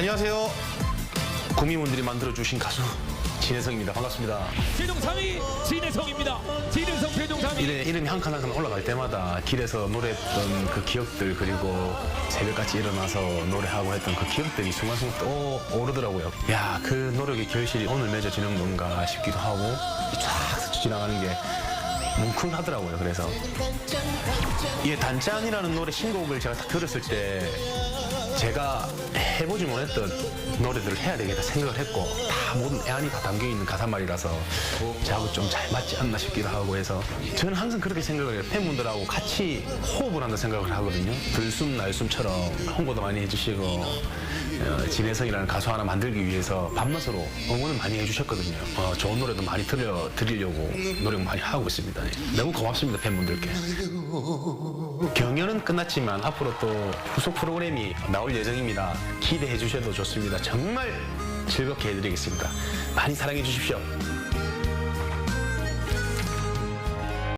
안녕하세요. 구미분들이 만들어주신 가수 진혜성입니다. 반갑습니다. 최종 3위 진혜성입니다. 진혜성 최종 3위. 이래 이름이 한 칸 한 칸 올라갈 때마다 길에서 노래했던 그 기억들 그리고 새벽같이 일어나서 노래하고 했던 그 기억들이 순간순간 또 오르더라고요. 야, 그 노력의 결실이 오늘 맺어지는 건가 싶기도 하고 쫙 스쳐 지나가는 게 뭉클하더라고요. 그래서 이 단짠이라는 노래 신곡을 제가 딱 들었을 때 제가 해보지 못했던 노래들을 해야 되겠다 생각을 했고 다 모든 애안이 다 담겨 있는 가사말이라서 저하고 좀 잘 맞지 않나 싶기도 하고 해서 저는 항상 그렇게 생각을 해요. 팬분들하고 같이 호흡을 한다 생각을 하거든요. 들숨 날숨처럼 홍보도 많이 해주시고 어, 진혜성이라는 가수 하나 만들기 위해서 밤낮으로 응원을 많이 해주셨거든요 어, 좋은 노래도 많이 들려 드리려고 노력 많이 하고 있습니다 네. 너무 고맙습니다 팬분들께 경연은 끝났지만 앞으로 또 후속 프로그램이 나올 예정입니다. 기대해 주셔도 좋습니다. 정말 즐겁게 해드리겠습니다. 많이 사랑해 주십시오.